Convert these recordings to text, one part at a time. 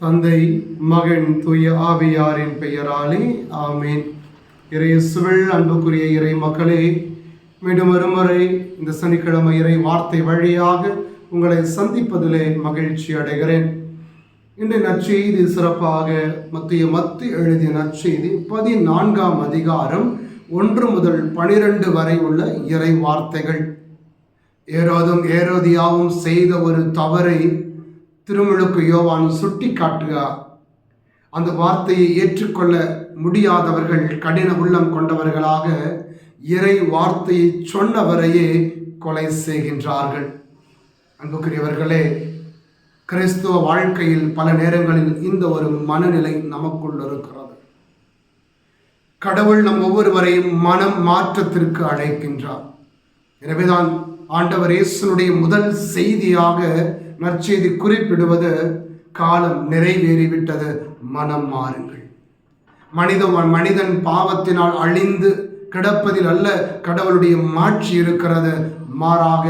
தந்தை மகன் தூய ஆவியாரின் பெயராலே ஆமேன். இறையேசுவில் அன்புக்குரிய இறை மக்களே மீண்டும் ஒருமுறை இந்த சனிக்கிழமை இறை வார்த்தை வழியாக உங்களை சந்திப்பதிலே மகிழ்ச்சி அடைகிறேன். இன்றைய நற்செய்தி சிறப்பாக மத்திய மத்து எழுதிய நற்செய்தி பதினான்காம் அதிகாரம் ஒன்று முதல் பனிரெண்டு வரை உள்ள இறை வார்த்தைகள். ஏரோதும் ஏரோதியாவும் செய்த ஒரு தவறை திருமுழுக்கு யோவான் சுட்டி காட்டுகிறார் அந்த வார்த்தையை ஏற்றுக்கொள்ள முடியாதவர்கள் கடின உள்ளம் கொண்டவர்களாக இறை வார்த்தையை சொன்னவரையே கொலை செய்கின்றார்கள். அன்புக்குரியவர்களே கிறிஸ்துவ வாழ்க்கையில் பல நேரங்களில் இந்த ஒரு மனநிலை நமக்குள் இருக்கிறது. கடவுள் நம் ஒவ்வொருவரையும் மனம் மாற்றத்திற்கு அழைக்கின்றார். எனவேதான் ஆண்டவர் இயேசுனுடைய முதல் செய்தியாக நற்செய்தி குறிப்பிடுவது காலம் நிறைவேறிவிட்டது மனம் மாறுங்கள். மனித மனிதன் பாவத்தினால் அழிந்து கிடப்பதில் அல்ல கடவுளுடைய மாட்சி இருக்கிறது. மாறாக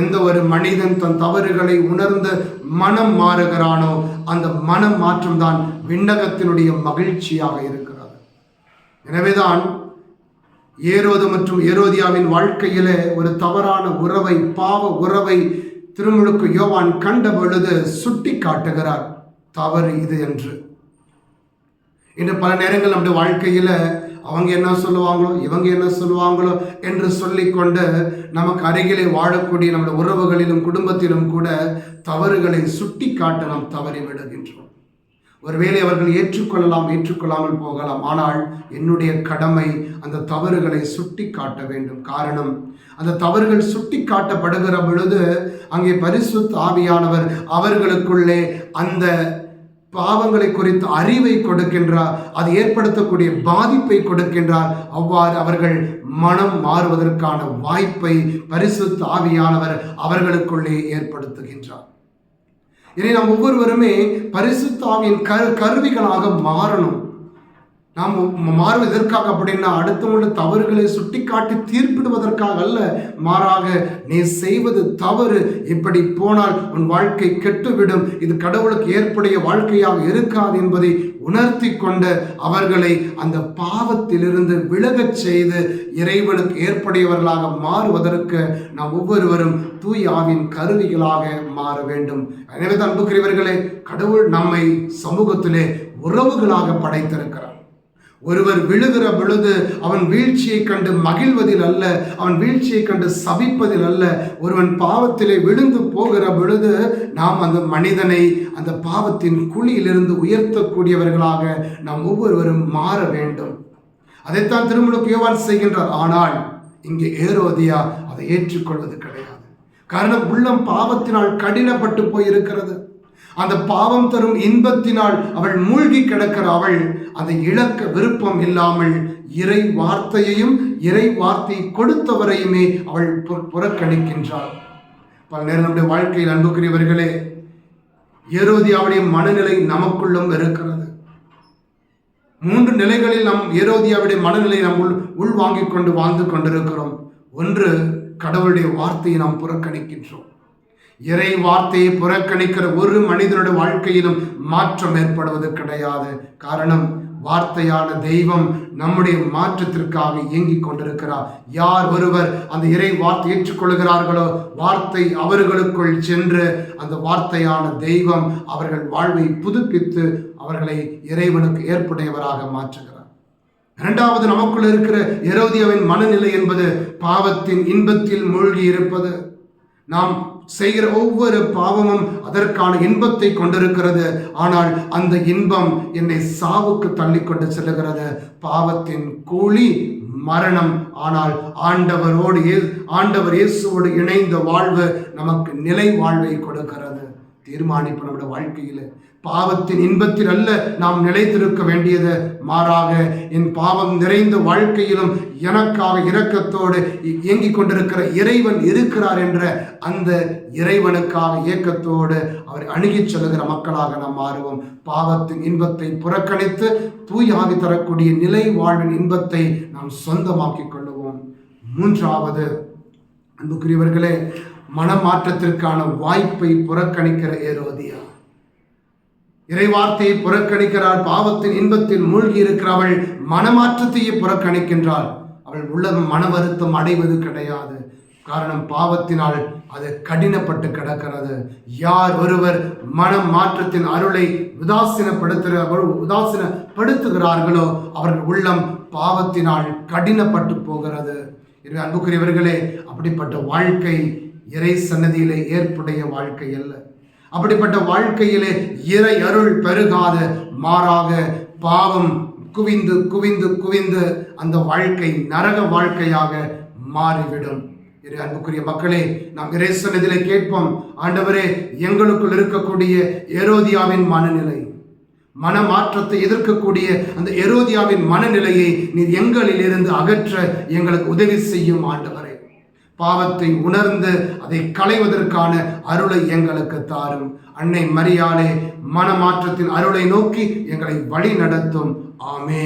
எந்த ஒரு மனிதன் தன் தவறுகளை உணர்ந்த மனம் மாறுகிறானோ அந்த மனம் மாற்றம்தான் விண்ணகத்தினுடைய மகிழ்ச்சியாக இருக்கிறது. எனவேதான் ஏரோது மற்றும் ஏரோதியாவின் வாழ்க்கையில ஒரு தவறான உறவை பாவ உறவை திருமுழுக்கு யோவான் கண்ட பொழுது சுட்டி காட்டுகிறார். தவறு இது என்று. இன்று பல நேரங்கள் நம்முடைய வாழ்க்கையில அவங்க என்ன சொல்லுவாங்களோ இவங்க என்ன சொல்லுவாங்களோ என்று சொல்லிக்கொண்டு நமக்கு அருகிலே வாழக்கூடிய நம்முடைய உறவுகளிலும் குடும்பத்திலும் கூட தவறுகளை சுட்டி காட்ட நாம் தவறி விடுகின்றோம். ஒருவேளை அவர்கள் ஏற்றுக்கொள்ளலாம் ஏற்றுக்கொள்ளாமல் போகலாம். ஆனால் என்னுடைய கடமை அந்த தவறுகளை சுட்டி காட்ட வேண்டும். காரணம் அந்த தவறுகள் சுட்டி காட்டப்படுகிற பொழுது அங்கே பரிசுத்த ஆவியானவர் அவர்களுக்குள்ளே அந்த பாவங்களை குறித்து அறிவை கொடுக்கின்றார். அது ஏற்படுத்தக்கூடிய பாதிப்பை கொடுக்கின்றார். அவ்வாறு அவர்கள் மனம் மாறுவதற்கான வாய்ப்பை பரிசுத்த ஆவியானவர் அவர்களுக்குள்ளே ஏற்படுத்துகின்றார். இனி நாம் ஒவ்வொருவருமே பரிசுத்தாவின் கரு கருவிகளாக மாறணும். நாம் மாறுவதற்காக அப்படின்னா அடுத்தவங்கள தவறுகளை சுட்டிக்காட்டி தீர்ப்பிடுவதற்காக அல்ல. மாறாக நீ செய்வது தவறு. இப்படி போனால் உன் வாழ்க்கை கெட்டுவிடும். இது கடவுளுக்கு ஏற்புடைய வாழ்க்கையாக இருக்காது என்பதை உணர்த்தி கொண்டு அவர்களை அந்த பாவத்திலிருந்து விலகச் செய்து இறைவனுக்கு ஏற்புடையவர்களாக மாறுவதற்கு நாம் ஒவ்வொருவரும் தூய் ஆவின் கருவிகளாக மாற வேண்டும். எனவே அன்புக்குரியவர்களே கடவுள் நம்மை சமூகத்திலே உறவுகளாக படைத்திருக்கிறார். ஒருவர் விழுகிற பொழுது அவன் வீழ்ச்சியை கண்டு மகிழ்வதில் அல்ல அவன் வீழ்ச்சியை கண்டு சபிப்பதில் அல்ல. ஒருவன் பாவத்திலே விழுந்து போகிற பொழுது நாம் அந்த மனிதனை அந்த பாவத்தின் குழியிலிருந்து உயர்த்தக்கூடியவர்களாக நாம் ஒவ்வொருவரும் மாற வேண்டும். அதைத்தான் திருமணம் யோவான் செய்கின்றார். ஆனால் இங்கே ஏரோதியா அதை ஏற்றுக்கொள்வது கிடையாது. காரணம் உள்ளம் பாவத்தினால் கடினப்பட்டு போயிருக்கிறது. அந்த பாவம் தரும் இன்பத்தினால் அவள் மூழ்கி கிடக்கிற அவள் அதை இழக்க விருப்பம் இல்லாமல் இறை வார்த்தையையும் இறை வார்த்தை கொடுத்தவரையுமே அவள் புறக்கணிக்கின்றாள். பல நேரம் நம்முடைய வாழ்க்கையில் அன்புக்குரியவர்களே ஏரோதியாவுடைய மனநிலை நமக்குள்ளும் இருக்கிறது. மூன்று நிலைகளில் நம் ஏரோதியாவுடைய மனநிலை நம் உள் உள்வாங்கிக் கொண்டு வாழ்ந்து கொண்டிருக்கிறோம். ஒன்று கடவுளுடைய வார்த்தையை நாம் புறக்கணிக்கின்றோம். இறை வார்த்தையை புறக்கணிக்கிற ஒரு மனிதனுடைய வாழ்க்கையிலும் மாற்றம் ஏற்படுவது கிடையாது. காரணம் வார்த்தையான தெய்வம் நம்முடைய மாற்றத்திற்காக இயங்கிக் கொண்டிருக்கிறார். யார் ஒருவர் அந்த இறை வார்த்தை ஏற்றுக்கொள்கிறார்களோ வார்த்தை அவர்களுக்குள் சென்று அந்த வார்த்தையான தெய்வம் அவர்கள் வாழ்வை புதுப்பித்து அவர்களை இறைவனுக்கு ஏற்புடையவராக மாற்றுகிறார். இரண்டாவது நமக்குள் இருக்கிற எரோதியாவின் மனநிலை என்பது பாவத்தின் இன்பத்தில் மூழ்கி இருப்பது நாம் செய்கிற ஒவ்வொரு பாவமும் அதற்கான இன்பத்தை கொண்டிருக்கிறது. ஆனால் அந்த இன்பம் என்னை சாவுக்கு தள்ளிக்கொண்டு செல்லுகிறது. பாவத்தின் கூலி மரணம். ஆனால் ஆண்டவரோடு ஆண்டவர் இயேசுவோடு இணைந்த வாழ்வு நமக்கு நிலை வாழ்வை கொடுக்கிறது. தீர்மானிப்பு நம்முடைய வாழ்க்கையில். பாவத்தின் இன்பத்தில் அல்ல நாம் நிலைத்திருக்க வேண்டியது. மாறாக என் பாவம் நிறைந்த வாழ்க்கையிலும் எனக்காக இரக்கத்தோடு இ- இயங்கிக் கொண்டிருக்கிற இறைவன் இருக்கிறார் என்ற அந்த இறைவனுக்காக இயக்கத்தோடு அவர் அணுகிச் செல்லுகிற மக்களாக நாம் மாறுவோம். பாவத்தின் இன்பத்தை புறக்கணித்து தூயாகி தரக்கூடிய நிலை வாழ்வின் இன்பத்தை நாம் சொந்தமாக்கிக் கொள்ளுவோம். மூன்றாவது அன்புக்குரியவர்களே மனமாற்றத்திற்கான வாய்ப்பை புறக்கணிக்கிற ஏரோதியா. இறைவார்த்தையை புறக்கணிக்கிறாள் பாவத்தின் இன்பத்தில் மூழ்கி இருக்கிறவள் மனமாற்றத்தையே புறக்கணிக்கின்றாள். அவள் உள்ள மன வருத்தம் அடைவது கிடையாது. காரணம் பாவத்தினால் அது கடினப்பட்டு கிடக்கிறது. யார் ஒருவர் மனம் மாற்றத்தின் அருளை உதாசீனப்படுத்துகிற உதாசீனப்படுத்துகிறார்களோ அவர்கள் உள்ளம் பாவத்தினால் கடினப்பட்டு போகிறது. எனவே அன்புக்குரியவர்களே அப்படிப்பட்ட வாழ்க்கை இறை சன்னதியிலே ஏற்புடைய வாழ்க்கை அல்ல. அப்படிப்பட்ட வாழ்க்கையிலே இறை அருள் பெருகாத மாறாக பாவம் குவிந்து குவிந்து குவிந்து அந்த வாழ்க்கை நரக வாழ்க்கையாக மாறிவிடும். இறை அன்புக்குரிய மக்களே நாம் இறைசனதிலே கேட்போம் ஆண்டவரே எங்களுக்குள் இருக்கக்கூடிய ஏரோதியாவின் மனநிலை மனமாற்றத்தை எதிர்க்கக்கூடிய அந்த எரோதியாவின் மனநிலையை நீர் எங்களிலிருந்து அகற்ற எங்களுக்கு உதவி செய்யும் ஆண்டவரே. பாவத்தை உணர்ந்து அதை களைவதற்கான அருளை எங்களுக்கு தாரும். அன்னை மரியாளே மனமாற்றத்தின் அருளை நோக்கி எங்களை வழி நடத்தும் ஆமே